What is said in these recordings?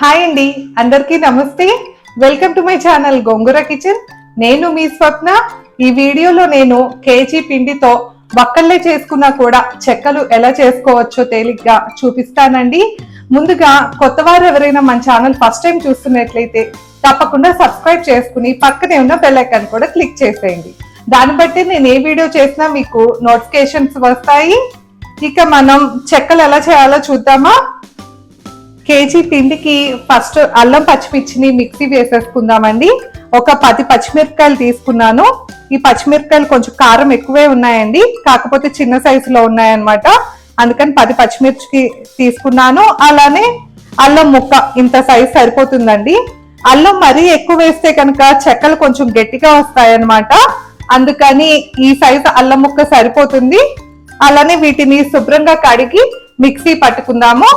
Hi అండి అందరికీ నమస్తే. Welcome to my channel Gongura kitchen నేను మీ స్వప్న. ఈ వీడియోలో నేను కేజీ పిండితో వక్కల్లే చేసుకున్నా కూడా చెక్కలు ఎలా చేసుకోవచ్చో తేలిగ్గా చూపిస్తానండి. ముందుగా కొత్త వారు ఎవరైనా మన ఛానల్ ఫస్ట్ టైం చూస్తున్నట్లయితే తప్పకుండా సబ్స్క్రైబ్ చేసుకుని పక్కనే ఉన్న బెల్ ఐకాన్ కూడా క్లిక్ చేసేయండి. దాన్ని బట్టి నేను ఏ వీడియో చేసినా మీకు నోటిఫికేషన్స్ వస్తాయి. ఇక మనం చెక్కలు ఎలా చేయాలో చూద్దామా? కేజీ పిండికి ఫస్ట్ అల్లం పచ్చిమిర్చిని మిక్సీ వేసేసుకుందామండి. ఒక పది పచ్చిమిరపకాయలు తీసుకున్నాను. ఈ పచ్చిమిరపకాయలు కొంచెం కారం ఎక్కువే ఉన్నాయండి. కాకపోతే చిన్న సైజులో ఉన్నాయన్నమాట. అందుకని పది పచ్చిమిర్చికి తీసుకున్నాను. అలానే అల్లం ముక్క ఇంత సైజ్ సరిపోతుందండి. అల్లం మరీ ఎక్కువ వేస్తే కనుక చెక్కలు కొంచెం గట్టిగా వస్తాయన్నమాట. అందుకని ఈ సైజు అల్లం ముక్క సరిపోతుంది. అలానే వీటిని శుభ్రంగా కడిగి మిక్సీ పట్టుకుందాము.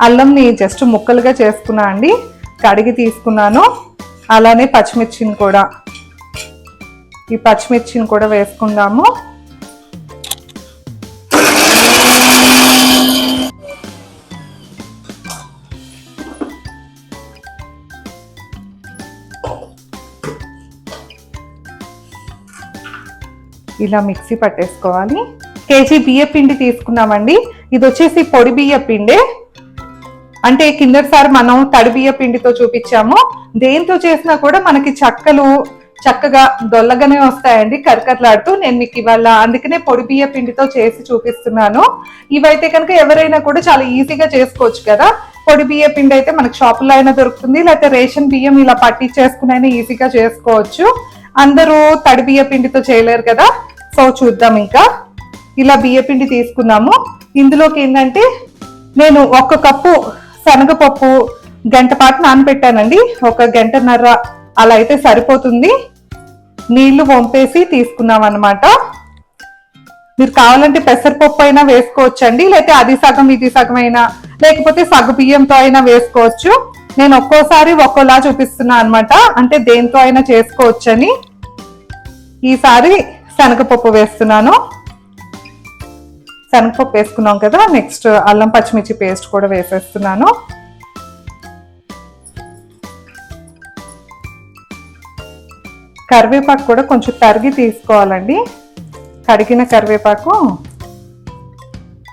అల్లంని జస్ట్ ముక్కలుగా చేసుకున్నా అండి. కడిగి తీసుకున్నాను. అలానే పచ్చిమిర్చిని కూడా. ఈ పచ్చిమిర్చిని కూడా వేసుకుందాము. ఇలా మిక్సీ పట్టేసుకోవాలి. కేజీ బియ్య పిండి తీసుకున్నామండి. ఇది వచ్చేసి పొడి బియ్య పిండే. అంటే కిందటిసారి మనం తడిబియ్య పిండితో చూపించాము. దేంతో చేసినా కూడా మనకి చక్కలు చక్కగా దొల్లగానే వస్తాయండి కరకరలాడుతూ. నేను మీకు ఇవాళ అందుకనే పొడి బియ్య పిండితో చేసి చూపిస్తున్నాను. ఇవైతే కనుక ఎవరైనా కూడా చాలా ఈజీగా చేసుకోవచ్చు కదా. పొడి బియ్య పిండి అయితే మనకి షాపులో అయినా దొరుకుతుంది. లేకపోతే రేషన్ బియ్యం ఇలా పట్టించేసుకుని అయినా ఈజీగా చేసుకోవచ్చు. అందరూ తడి బియ్య పిండితో చేయలేరు కదా. సో చూద్దాం ఇంకా. ఇలా బియ్య పిండి తీసుకున్నాము. ఇందులోకి ఏంటంటే నేను ఒక కప్పు శనగపప్పు గంట పాటు నానబెట్టానండి. ఒక గంటన్నర అలా అయితే సరిపోతుంది. నీళ్ళు వంపేసి తీసుకున్నాం అనమాట మీరు కావాలంటే పెసరపప్పు అయినా వేసుకోవచ్చండి లేకపోతే అది సగం ఇది సగం అయినా లేకపోతే సగు బియ్యంతో అయినా వేసుకోవచ్చు. నేను ఒక్కోసారి ఒక్కోలా చూపిస్తున్నా అనమాట అంటే దేంతో అయినా చేసుకోవచ్చని. ఈసారి శనగపప్పు వేస్తున్నాను. శనగపప్పు వేసుకున్నాం కదా నెక్స్ట్ అల్లం పచ్చిమిర్చి పేస్ట్ కూడా వేసేస్తున్నాను. కరివేపాకు కూడా కొంచెం తరిగి తీసుకోవాలండి. కడిగిన కరివేపాకు.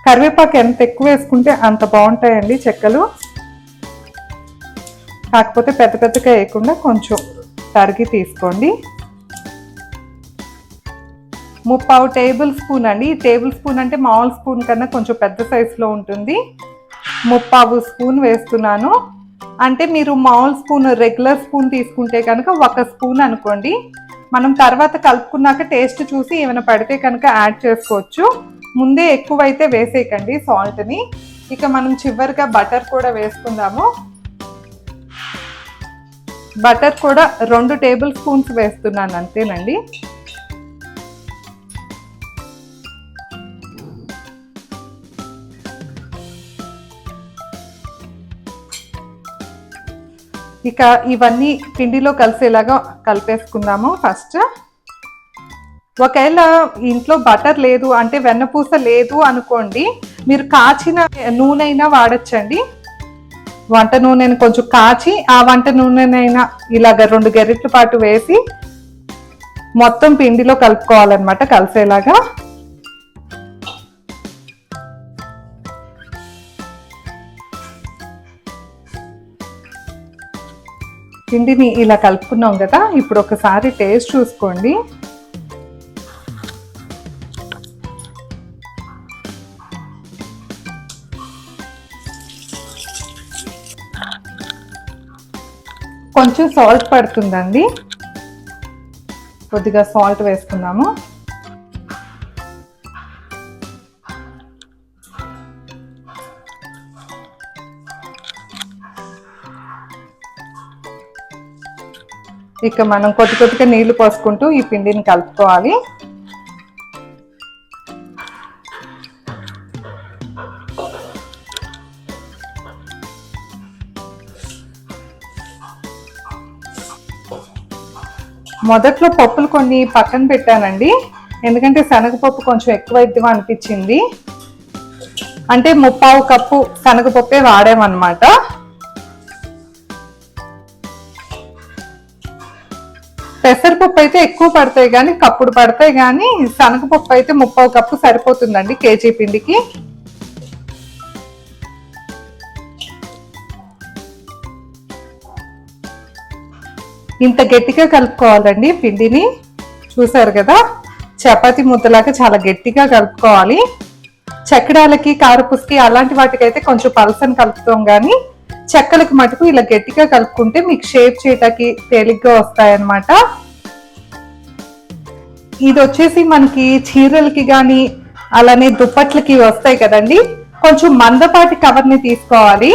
కరివేపాకు ఎంత ఎక్కువ వేసుకుంటే అంత బాగుంటాయండి చెక్కలు. కాకపోతే పెద్ద పెద్దగా వేయకుండా కొంచెం తరిగి తీసుకోండి. ముప్పావు టేబుల్ స్పూన్ అండి. ఈ టేబుల్ స్పూన్ అంటే మామూలు స్పూన్ కన్నా కొంచెం పెద్ద సైజులో ఉంటుంది. ముప్పావు స్పూన్ వేస్తున్నాను. అంటే మీరు మామూలు స్పూన్ రెగ్యులర్ స్పూన్ తీసుకుంటే కనుక ఒక స్పూన్ అనుకోండి. మనం తర్వాత కలుపుకున్నాక టేస్ట్ చూసి ఏమైనా పడితే కనుక యాడ్ చేసుకోవచ్చు. ముందే ఎక్కువైతే వేసేయకండి సాల్ట్ని. ఇక మనం చివరిగా బటర్ కూడా వేసుకుందాము. బటర్ కూడా రెండు టేబుల్ స్పూన్స్ వేస్తున్నాను అంతేనండి. ఇక ఇవన్నీ పిండిలో కలిసేలాగా కలిపేసుకుందాము ఫస్ట్. ఒకవేళ ఇంట్లో బటర్ లేదు అంటే వెన్నపూస లేదు అనుకోండి మీరు కాచిన నూనె అయినా వాడచ్చండి. వంట నూనెని కొంచెం కాచి ఆ వంట నూనెనైనా ఇలాగ రెండు గెరెట్ల పాటు వేసి మొత్తం పిండిలో కలుపుకోవాలన్నమాట కలిసేలాగా. పిండిని ఇలా కలుపుకున్నాం కదా ఇప్పుడు ఒకసారి టేస్ట్ చూసుకోండి. కొంచెం సాల్ట్ పడుతుందండి. కొద్దిగా సాల్ట్ వేసుకున్నాము. ఇక మనం కొద్ది కొద్దిగా నీళ్ళు పోసుకుంటూ ఈ పిండిని కలుపుకోవాలి. మొదట్లో పప్పులు కొన్ని పక్కన పెట్టానండి. ఎందుకంటే శనగపప్పు కొంచెం ఎక్కువ అనిపించింది. అంటే ముప్పావు కప్పు శనగపప్పే వాడామన్నమాట. పెసరపప్పు అయితే ఎక్కువ పడతాయి కానీ కప్పుడు పడతాయి కానీ శనగపప్పు అయితే ముప్పై కప్పు సరిపోతుందండి కేజీ పిండికి. ఇంత గట్టిగా కలుపుకోవాలండి పిండిని. చూసారు కదా? చపాతి ముద్దలాగా చాలా గట్టిగా కలుపుకోవాలి. చక్రాలకి కారపుస్కి అలాంటి వాటికైతే కొంచెం పలసని కలుపుతాం కానీ చెక్కలకు మటుకు ఇలా గట్టిగా కలుపుకుంటే మీకు షేప్ చేయటానికి తేలిగ్గా వస్తాయన్నమాట. ఇది వచ్చేసి మనకి చీరలకి కానీ అలానే దుప్పట్లకి వస్తాయి కదండి. కొంచెం మందపాటి కవర్ని తీసుకోవాలి.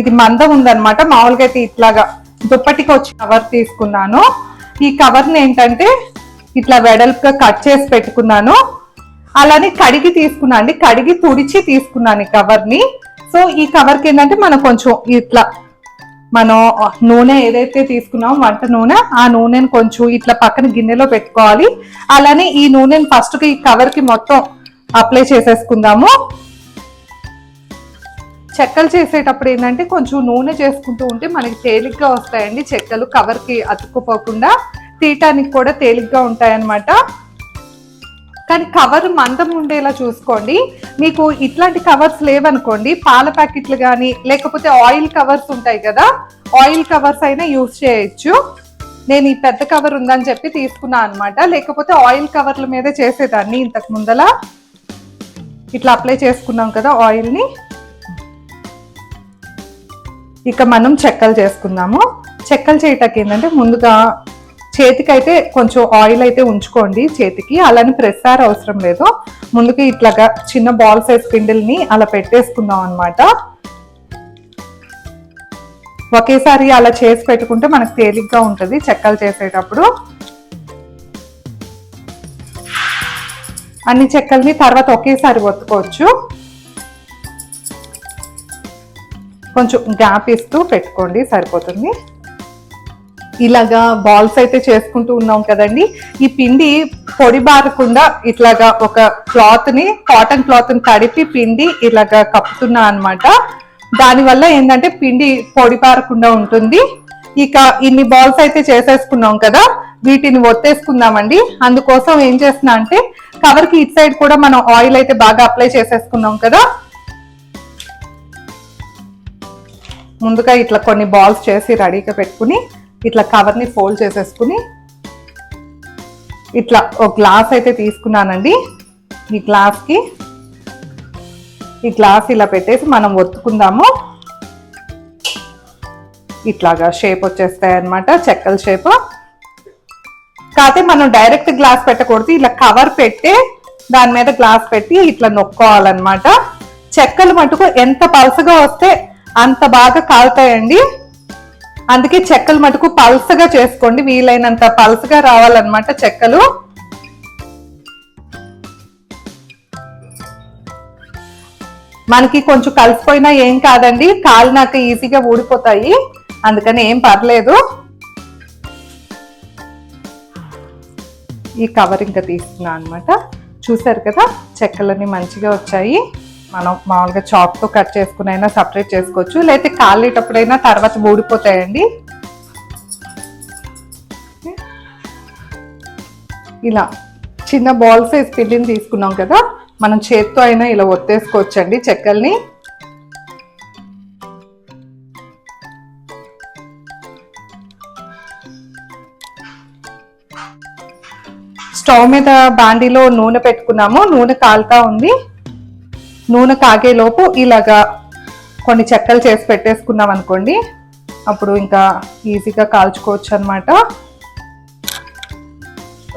ఇది మందం ఉందన్నమాట. మామూలుగా అయితే ఇట్లాగా దుప్పటికి వచ్చి కవర్ తీసుకున్నాను. ఈ కవర్ని ఏంటంటే ఇట్లా వెడల్పుగా కట్ చేసి పెట్టుకున్నాను. అలానే కడిగి తీసుకున్నాను అండి. కడిగి తుడిచి తీసుకున్నాను ఈ కవర్ని సో ఈ కవర్కి ఏంటంటే మనం కొంచెం ఇట్లా మనం నూనె ఏదైతే తీసుకున్నామో వంట నూనె ఆ నూనెను కొంచెం ఇట్లా పక్కన గిన్నెలో పెట్టుకోవాలి. అలానే ఈ నూనెని ఫస్ట్కి ఈ కవర్కి మొత్తం అప్లై చేసేసుకుందాము. చెక్కలు చేసేటప్పుడు ఏంటంటే కొంచెం నూనె చేసుకుంటూ ఉంటే మనకి తేలిగ్గా వస్తాయండి చెక్కలు. కవర్కి అతుక్కుపోకుండా తీయటానికి కూడా తేలిగ్గా ఉంటాయన్నమాట. కానీ కవర్ మందం ఉండేలా చూసుకోండి. మీకు ఇట్లాంటి కవర్స్ లేవనుకోండి పాల ప్యాకెట్లు కానీ లేకపోతే ఆయిల్ కవర్స్ ఉంటాయి కదా ఆయిల్ కవర్స్ అయినా యూజ్ చేయొచ్చు. నేను ఈ పెద్ద కవర్ ఉందని చెప్పి తీసుకున్నా అనమాట లేకపోతే ఆయిల్ కవర్ల మీదే చేసేదాన్ని ఇంతకు ముందల. ఇట్లా అప్లై చేసుకున్నాం కదా ఆయిల్ని. ఇక మనం చెక్కలు చేసుకుందాము. చెక్కలు చేయటానికి ఏంటంటే ముందుగా చేతికైతే కొంచెం ఆయిల్ అయితే ఉంచుకోండి చేతికి. అలానే ప్రెస్సార్ అవసరం లేదు. ముందుకి ఇట్లాగా చిన్న బాల్ సైజ్ పిండిల్ని అలా పెట్టేసుకుందాం అనమాట ఒకేసారి అలా చేసి పెట్టుకుంటే మనకు తేలిగ్గా ఉంటుంది చెక్కలు చేసేటప్పుడు. అన్ని చెక్కల్ని తర్వాత ఒకేసారి ఒత్తుకోవచ్చు. కొంచెం గ్యాప్ ఇస్తూ పెట్టుకోండి సరిపోతుంది. ఇలాగా బాల్స్ అయితే చేసుకుంటూ ఉన్నాం కదండి. ఈ పిండి పొడి బారకుండా ఇట్లాగా ఒక క్లాత్ని కాటన్ క్లాత్ని తడిపి పిండి ఇలాగా కప్పుతున్నా అనమాట దానివల్ల ఏంటంటే పిండి పొడి బారకుండా ఉంటుంది. ఇక ఇన్ని బాల్స్ అయితే చేసేసుకున్నాం కదా వీటిని ఒత్తేసుకుందామండి. అందుకోసం ఏం చేస్తున్నా అంటే కవర్కి ఇట్ సైడ్ కూడా మనం ఆయిల్ అయితే బాగా అప్లై చేసేసుకున్నాం కదా. ముందుగా ఇట్లా కొన్ని బాల్స్ చేసి రెడీగా పెట్టుకుని ఇట్లా కవర్ని ఫోల్డ్ చేసేసుకుని ఇట్లా ఒక గ్లాస్ అయితే తీసుకున్నానండి. ఈ గ్లాస్కి ఈ గ్లాస్ ఇలా పెట్టేసి మనం ఒత్తుకుందాము. ఇట్లాగా షేప్ వచ్చేస్తాయి అనమాట చెక్కల షేప్ కాకపోతే మనం డైరెక్ట్ గ్లాస్ పెట్టకూడదు ఇలా కవర్ పెట్టే దాని మీద గ్లాస్ పెట్టి ఇట్లా నొక్కోవాలన్నమాట. చెక్కలు మటుకు ఎంత పలసగా వస్తే అంత బాగా కాలుతాయండి. అందుకే చెక్కలు మటుకు పల్సగా చేసుకోండి. వీలైనంత పల్సగా రావాలన్నమాట చెక్కలు. మనకి కొంచెం కలిసిపోయినా ఏం కాదండి. కాలినాక ఈజీగా ఊడిపోతాయి. అందుకని ఏం పర్లేదు. ఈ కవర్ ఇంకా తీస్తున్నా అనమాట చూసారు కదా చెక్కలన్నీ మంచిగా వచ్చాయి. మనం మామూలుగా చాప్తో కట్ చేసుకునైనా సపరేట్ చేసుకోవచ్చు. లేకపోతే కాలేటప్పుడైనా తర్వాత ఊడిపోతాయండి. ఇలా చిన్న బాల్ సైజ్ పిండిని తీసుకున్నాం కదా మనం చేత్తో అయినా ఇలా ఒత్తేసుకోవచ్చండి చెక్కల్ని. స్టవ్ మీద బాండీలో నూనె పెట్టుకున్నాము. నూనె కాలుతా ఉంది. నూనె కాగేలోపు ఇలాగా కొన్ని చెక్కలు చేసి పెట్టేసుకున్నాం అనుకోండి. అప్పుడు ఇంకా ఈజీగా కాల్చుకోవచ్చు అనమాట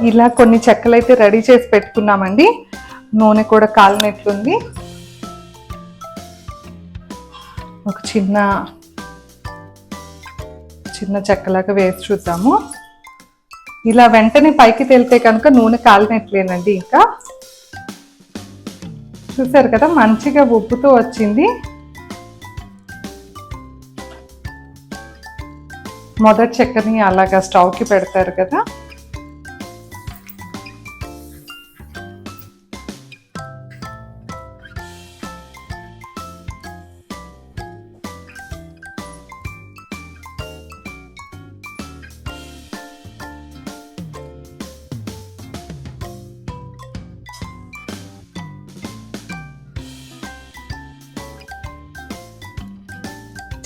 ఇలా కొన్ని చెక్కలు అయితే రెడీ చేసి పెట్టుకున్నామండి. నూనె కూడా కాలినట్లుంది. ఒక చిన్న చిన్న చెక్కలాగా వేసి చూద్దాము. ఇలా వెంటనే పైకి తేలితే కనుక నూనె కాలినట్లేనండి ఇంకా. చూసారు కదా మంచిగా ఉబ్బుతూ వచ్చింది. మొదటి చక్కెరని అలాగా స్టవ్కి పెడతారు కదా.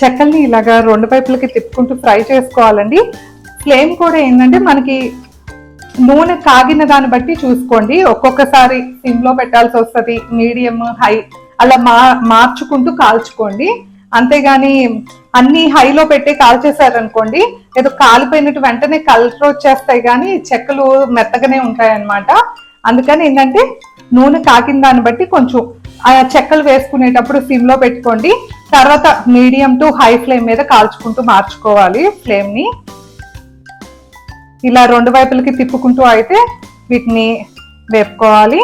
చెక్కల్ని ఇలాగా రెండు వైపులకి తిప్పుకుంటూ ఫ్రై చేసుకోవాలండి. ఫ్లేమ్ కూడా ఏంటంటే మనకి నూనె కాగిన దాన్ని బట్టి చూసుకోండి. ఒక్కొక్కసారి సిమ్లో పెట్టాల్సి వస్తుంది మీడియం హై అలా మా మార్చుకుంటూ కాల్చుకోండి. అంతేగాని అన్ని హైలో పెట్టి కాల్చేసారనుకోండి ఏదో కాలిపోయినట్టు వెంటనే కలర్ వచ్చేస్తాయి కానీ చెక్కలు మెత్తగానే ఉంటాయి అన్నమాట అందుకని ఏంటంటే నూనె కాకిన దాన్ని బట్టి కొంచెం ఆ చెక్కలు వేసుకునేటప్పుడు సిమ్లో పెట్టుకోండి. తర్వాత మీడియం టు హై ఫ్లేమ్ మీద కాల్చుకుంటూ మార్చుకోవాలి ఫ్లేమ్ని ఇలా రెండు వైపులకి తిప్పుకుంటూ అయితే వీటిని వేపుకోవాలి.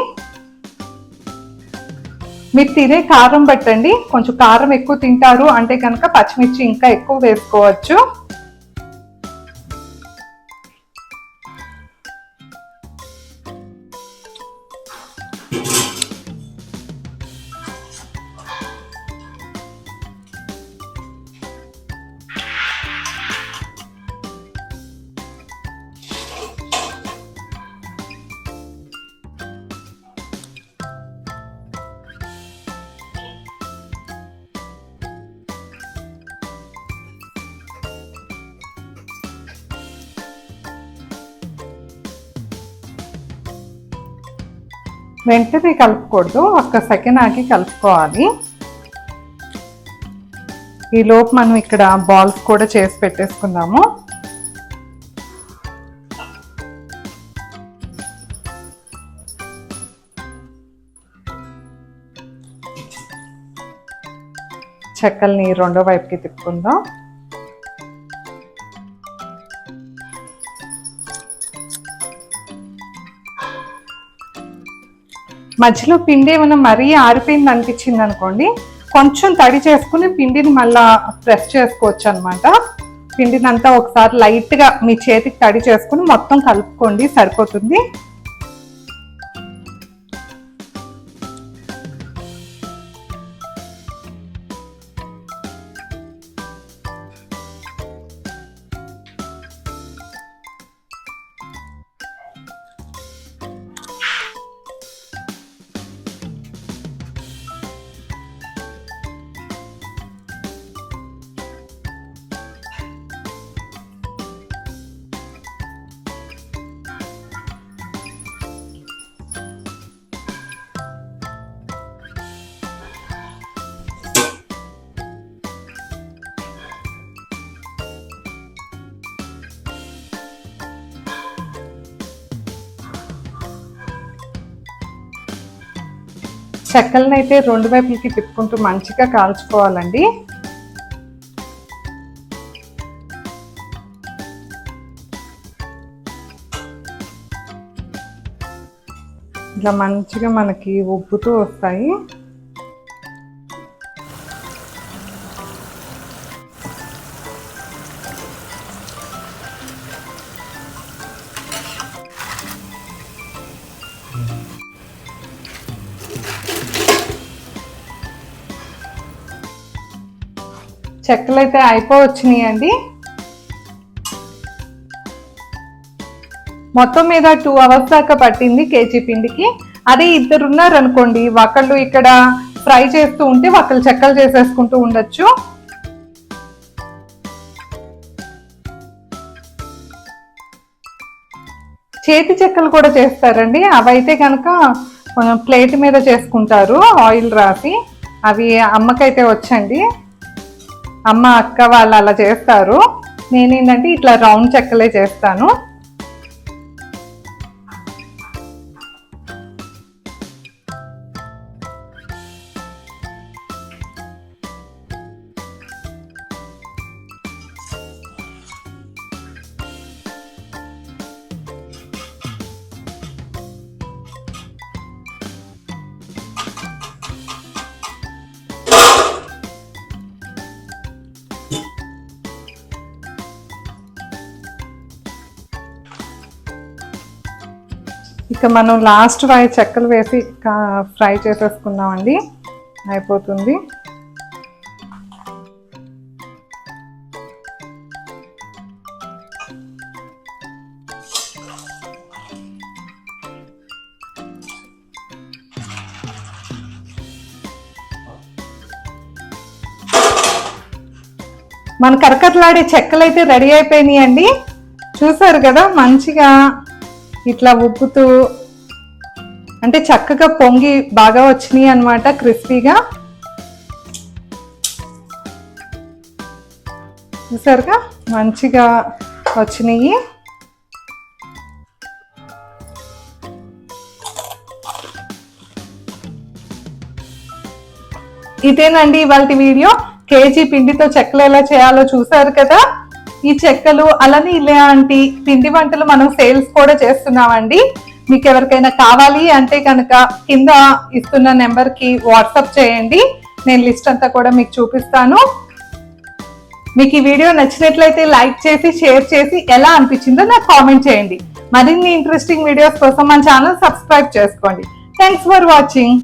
మీరు తినే కారం పెట్టండి. కొంచెం కారం ఎక్కువ తింటారు అంటే కనుక పచ్చిమిర్చి ఇంకా ఎక్కువ వేసుకోవచ్చు. వెంటనే కలుపుకూడదు ఒక్క సెకండ్ ఆగి కలుపుకోవాలి. ఈ లోపు మనం ఇక్కడ బాల్స్ కూడా చేసి పెట్టేసుకుందాము. చెక్కల్ని రెండో వైపుకి తిప్పుకుందాం. మధ్యలో పిండి ఏమైనా మరీ ఆరిపోయింది అనిపించింది అనుకోండి కొంచెం తడి చేసుకుని పిండిని మళ్ళా ప్రెస్ చేసుకోవచ్చు అనమాట పిండిని అంతా ఒకసారి లైట్గా మీ చేతికి తడి చేసుకుని మొత్తం కలుపుకోండి సరిపోతుంది. చెక్కలను అయితే రెండు వైపులకి తిప్పుకుంటూ మంచిగా కాల్చుకోవాలండి. ఇలా మంచిగా మనకి ఉబ్బుతూ వస్తాయి. చెక్కలు అయితే అయిపోవచ్చినాయండి మొత్తం మీద టూ అవర్స్ దాకా పట్టింది కేజీ పిండికి. అదే ఇద్దరు ఉన్నారనుకోండి ఒకళ్ళు ఇక్కడ ఫ్రై చేస్తూ ఉంటే ఒకళ్ళు చెక్కలు చేసేసుకుంటూ ఉండొచ్చు. చేతి చెక్కలు కూడా చేస్తారండి. అవైతే కనుక ప్లేట్ మీద చేసుకుంటారు ఆయిల్ రాసి. అవి అమ్మకైతే వచ్చండి. అమ్మ అక్క వాళ్ళు అలా చేస్తారు. నేనేంటంటే ఇట్లా రౌండ్ చెక్కలే చేస్తాను. ఇక మనం లాస్ట్ వాయి చెక్కలు వేసి ఫ్రై చేసేసుకున్నామండి అయిపోతుంది. మన కరకట్లాడే చెక్కలు అయితే రెడీ అయిపోయినాయి అండి చూసారు కదా మంచిగా ఇట్లా ఉప్పుతూ అంటే చక్కగా పొంగి బాగా వచ్చినాయి అన్నమాట క్రిస్పీగా. చూసారుగా? మంచిగా వచ్చినాయి. ఇదేనండి ఇవాళ వీడియో. కేజీ పిండితో చెక్కలు ఎలా చేయాలో చూసారు కదా? ఈ చెక్కలు అలానే ఇలాంటి పిండి వంటలు మనం సేల్స్ కూడా చేస్తున్నామండి. మీకు ఎవరికైనా కావాలి అంటే కనుక కింద ఇస్తున్న నెంబర్కి వాట్సాప్ చేయండి. నేను లిస్ట్ అంతా కూడా మీకు చూపిస్తాను. మీకు ఈ వీడియో నచ్చినట్లయితే లైక్ చేసి షేర్ చేసి ఎలా అనిపించిందో నాకు కామెంట్ చేయండి. మరిన్ని ఇంట్రెస్టింగ్ వీడియోస్ కోసం మన ఛానల్ సబ్స్క్రైబ్ చేసుకోండి. Thanks for watching.